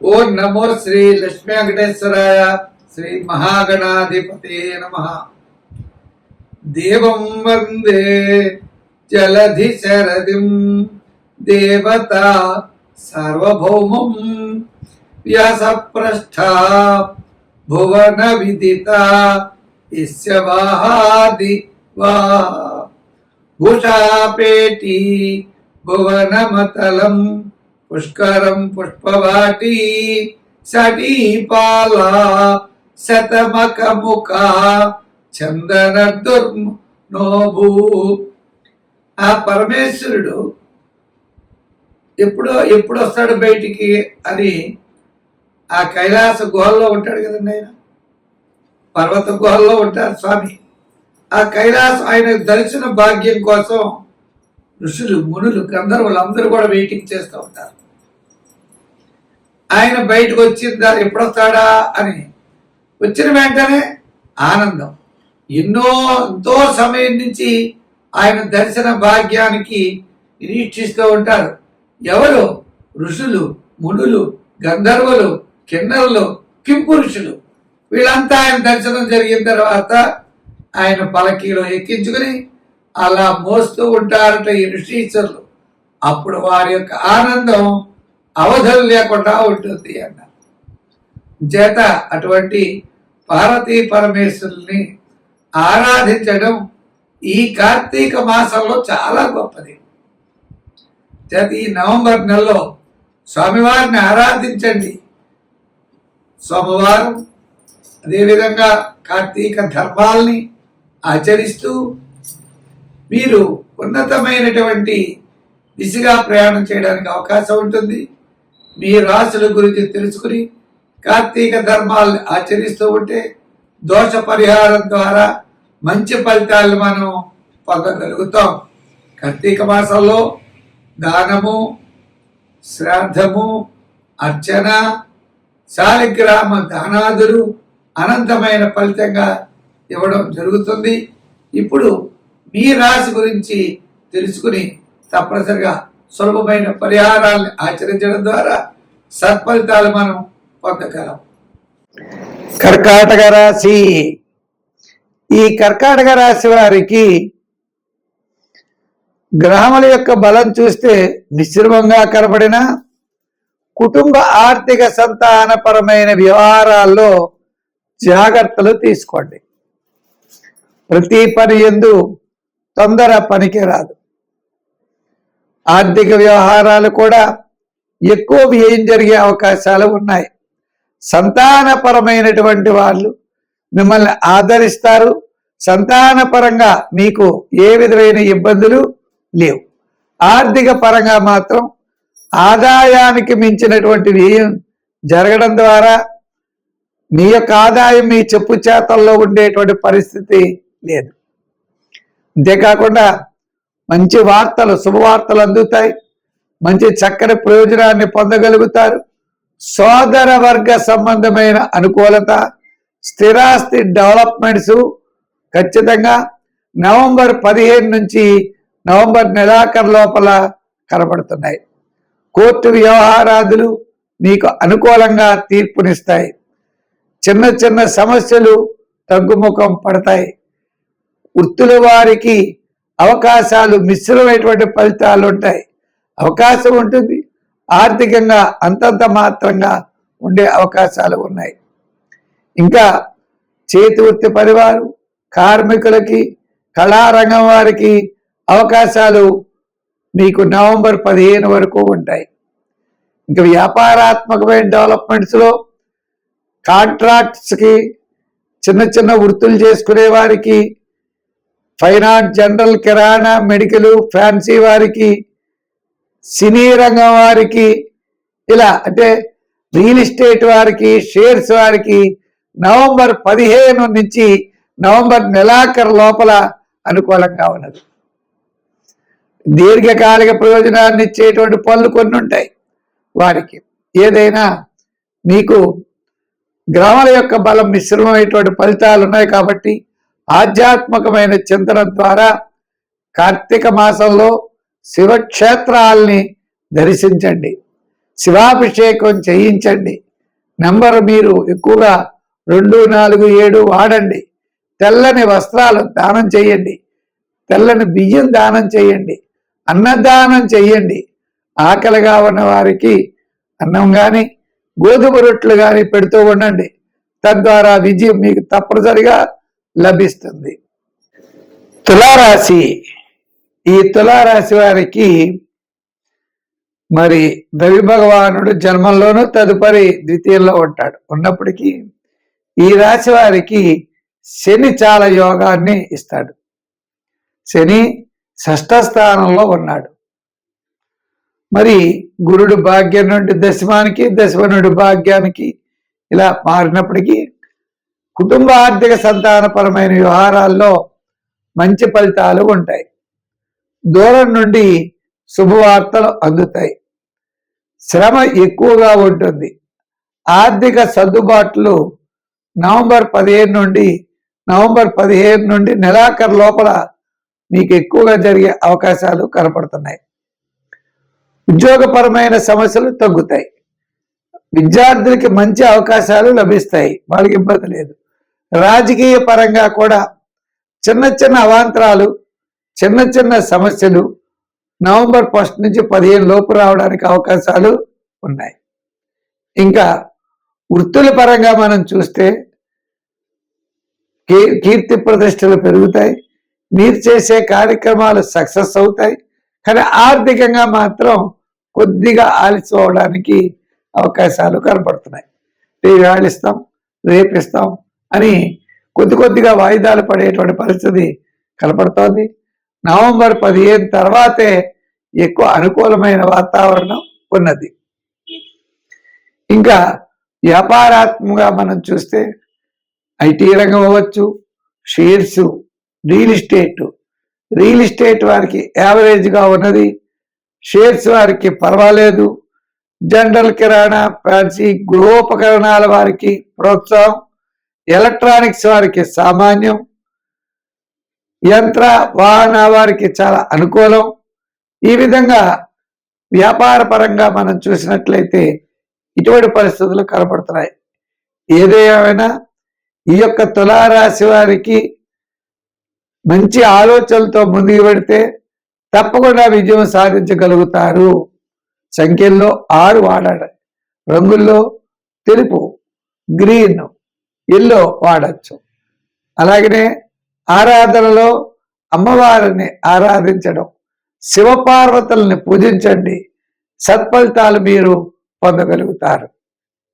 ఓం నమో శ్రీ లక్ష్మీ వెంకటేశ్వరాయ శ్రీ మహాగణాధిపతే నమ దేవం వందే జలధి శరదిం దేవత సార్వభౌమం వ్యాసప్రస్థ భువన విదిత ఇస్య వాహాది వా భూషాపేటి భువనమతలం పుష్కరం పుష్పవాటి సటీపాల శతమకముఖ చందన దుర్నోభూ ఆ పరమేశ్వరుడు ఎప్పుడో ఎప్పుడు వస్తాడు బయటికి అని ఆ కైలాస గుహల్లో ఉంటాడు కదండి ఆయన. పర్వత గుహల్లో ఉంటారు స్వామి. ఆ కైలాసం ఆయన దర్శన భాగ్యం కోసం ఋషులు మునులు గంధర్వులు అందరూ కూడా వెయిటింగ్ చేస్తూ ఉంటారు. ఆయన బయటకు వచ్చిందా ఎప్పుడొస్తాడా అని. వచ్చిన వెంటనే ఆనందం. ఎన్నో ఎంతో సమయం నుంచి ఆయన దర్శన భాగ్యానికి నిరీక్షిస్తూ ఉంటారు. ఎవరు? ఋషులు మునులు గంధర్వులు కిన్నరులు కింపురుషులు. వీళ్ళంతా ఆయన దర్శనం జరిగిన తర్వాత ఆయన పలకీలో ఎక్కించుకుని అలా మోస్తూ ఉంటారట ఈ ఋషీశ్వరులు. అప్పుడు వారి యొక్క ఆనందం అవధులు లేకుండా ఉంటుంది అన్న. చేత అటువంటి పార్వతీ పరమేశ్వరుల్ని ఆరాధించడం ఈ కార్తీక మాసంలో చాలా గొప్పది. చేత ఈ నవంబర్ నెలలో స్వామివారిని ఆరాధించండి. సోమవారం అదేవిధంగా కార్తీక ధర్మాల్ని ఆచరిస్తూ మీరు ఉన్నతమైనటువంటి దిశగా ప్రయాణం చేయడానికి అవకాశం ఉంటుంది. మీ రాశుల గురించి తెలుసుకుని కార్తీక ధర్మాలను ఆచరిస్తూ ఉంటే దోష పరిహారం ద్వారా మంచి ఫలితాలు మనం పొందగలుగుతాం. కార్తీక మాసంలో దానము శ్రాద్ధము అర్చన శాలిగ్రామ దానాదులు అనంతమైన ఫలితంగా ఇవ్వడం జరుగుతుంది. ఇప్పుడు మీ రాశి గురించి తెలుసుకుని తప్పనిసరిగా సులభమైన పరిహారాలను ఆచరించడం ద్వారా సత్ఫలితాలు మనం పొందగలం. కర్కాటక రాశి. ఈ కర్కాటక రాశి వారికి గ్రహముల యొక్క బలం చూస్తే మిశ్రమంగా కనపడిన కుటుంబ ఆర్థిక సంతానపరమైన వ్యవహారాల్లో జాగ్రత్తలు తీసుకోండి. ప్రతి పని ఎందు తొందర పనికి రాదు ఆర్థిక వ్యవహారాలు కూడా ఎక్కువ వ్యయం జరిగే అవకాశాలు ఉన్నాయి. సంతానపరమైనటువంటి వాళ్ళు మిమ్మల్ని ఆదరిస్తారు. సంతానపరంగా మీకు ఏ విధమైన ఇబ్బందులు లేవు. ఆర్థిక పరంగా మాత్రం ఆదాయానికి మించినటువంటి వ్యయం జరగడం ద్వారా మీ యొక్క ఆదాయం మీ చెప్పు చేతల్లో ఉండేటువంటి పరిస్థితి లేదు. అంతేకాకుండా మంచి వార్తలు శుభవార్తలు అందుతాయి. మంచి చక్కని ప్రయోజనాన్ని పొందగలుగుతారు. సోదర వర్గ సంబంధమైన అనుకూలత స్థిరాస్తి డెవలప్మెంట్స్ ఖచ్చితంగా నవంబర్ పదిహేను నుంచి నవంబర్ నెలాఖరు లోపల కనబడుతున్నాయి కోర్టు వ్యవహారాదులు మీకు అనుకూలంగా తీర్పునిస్తాయి. చిన్న చిన్న సమస్యలు తగ్గుముఖం పడతాయి. వృత్తుల వారికి అవకాశాలు మిశ్రమైనటువంటి ఫలితాలు ఉంటాయి. అవకాశం ఉంటుంది. ఆర్థికంగా అంతంత మాత్రంగా ఉండే అవకాశాలు ఉన్నాయి. ఇంకా చేతి వృత్తి పరివారు కార్మికులకి కళారంగం వారికి అవకాశాలు మీకు నవంబర్ పదిహేను వరకు ఉంటాయి. ఇంకా వ్యాపారాత్మకమైన డెవలప్మెంట్స్లో కాంట్రాక్ట్స్కి చిన్న చిన్న వృత్తులు చేసుకునే వారికి ఫైనాన్స్ జనరల్ కిరాణా మెడికల్ ఫ్యాన్సీ వారికి సినీ రంగం వారికి ఇలా అంటే రియల్ ఎస్టేట్ వారికి షేర్స్ వారికి నవంబర్ పదిహేను నుంచి నవంబర్ నెలాఖరు లోపల అనుకూలంగా ఉన్నది. దీర్ఘకాలిక ప్రయోజనాన్ని ఇచ్చేటువంటి పనులు కొన్ని ఉంటాయి వారికి. ఏదైనా మీకు గ్రహాల యొక్క బలం మిశ్రమమైనటువంటి ఫలితాలు ఉన్నాయి కాబట్టి ఆధ్యాత్మికమైన చింతన ద్వారా కార్తీక మాసంలో శివక్షేత్రాల్ని దర్శించండి. శివాభిషేకం చేయించండి. నెంబర్ మీరు ఎక్కువగా రెండు నాలుగు ఏడు వాడండి. తెల్లని వస్త్రాలు దానం చేయండి. తెల్లని బియ్యం దానం చేయండి. అన్నదానం చేయండి. ఆకలిగా ఉన్న వారికి అన్నం కానీ గోధుమ రొట్టెలు కానీ పెడుతూ ఉండండి. తద్వారా విజయం మీకు తప్పనిసరిగా లభిస్తుంది. తులారాశి ఈ తులారాశి వారికి మరి రవి భగవానుడు జన్మంలోనూ తదుపరి ద్వితీయంలో ఉంటాడు. ఉన్నప్పటికీ ఈ రాశి వారికి శని చాలా యోగాన్ని ఇస్తాడు. శని షష్ఠ స్థానంలో ఉన్నాడు. మరి గురుడు భాగ్యం నుండి దశమానికి దశమ నుండి భాగ్యానికి ఇలా మారినప్పటికీ కుటుంబ ఆర్థిక సంతానపరమైన వ్యవహారాల్లో మంచి ఫలితాలు ఉంటాయి. దూరం నుండి శుభవార్తలు అందుతాయి. శ్రమ ఎక్కువగా ఉంటుంది. ఆర్థిక సర్దుబాట్లు నవంబర్ పదిహేను నుండి నవంబర్ పదిహేను నుండి నెలాఖరు లోపల మీకు ఎక్కువగా జరిగే అవకాశాలు కనపడుతున్నాయి. ఉద్యోగపరమైన సమస్యలు తగ్గుతాయి. విద్యార్థులకి మంచి అవకాశాలు లభిస్తాయి. వాళ్ళకి ఇబ్బంది లేదు. రాజకీయ పరంగా కూడా చిన్న చిన్న అవాంతరాలు చిన్న చిన్న సమస్యలు నవంబర్ ఫస్ట్ నుంచి పదిహేను లోపు రావడానికి అవకాశాలు ఉన్నాయి. ఇంకా వృత్తుల పరంగా మనం చూస్తే కీర్తి ప్రతిష్టలు పెరుగుతాయి. మీరు చేసే కార్యక్రమాలు సక్సెస్ అవుతాయి. కానీ ఆర్థికంగా మాత్రం కొద్దిగా ఆలస్యం అవడానికి అవకాశాలు కనపడుతున్నాయి. రేపు ఆడిస్తాం రేపిస్తాం అని కొద్ది కొద్దిగా వాయిదాలు పడేటువంటి పరిస్థితి కనపడుతోంది. నవంబర్ పదిహేను తర్వాతే ఎక్కువ అనుకూలమైన వాతావరణం ఉన్నది. ఇంకా వ్యాపారాత్మకంగా మనం చూస్తే ఐటీ రంగం అవ్వచ్చు shares real estate. Real estate వారికి యావరేజ్గా ఉన్నది. షేర్స్ వారికి పర్వాలేదు. జనరల్ కిరాణా ఫ్యాన్సీ గృహోపకరణాల వారికి ప్రోత్సాహం ఎలక్ట్రానిక్స్ వారికి సామాన్యం యంత్ర వాహన వారికి చాలా అనుకూలం. ఈ విధంగా వ్యాపార పరంగా మనం చూసినట్లయితే ఇటువంటి పరిస్థితులు కనపడుతున్నాయి. ఏదేమైనా ఈ యొక్క తులారాశి వారికి మంచి ఆలోచనలతో ముందుకు పెడితే తప్పకుండా విజయం సాధించగలుగుతారు. సంఖ్యల్లో ఆరు వాడాడు రంగుల్లో తెలుపు గ్రీన్ ఎల్లో వాడచ్చు. అలాగనే ఆరాధనలో అమ్మవారిని ఆరాధించడం శివపార్వతుల్ని పూజించండి. సత్ఫలితాలు మీరు పొందగలుగుతారు.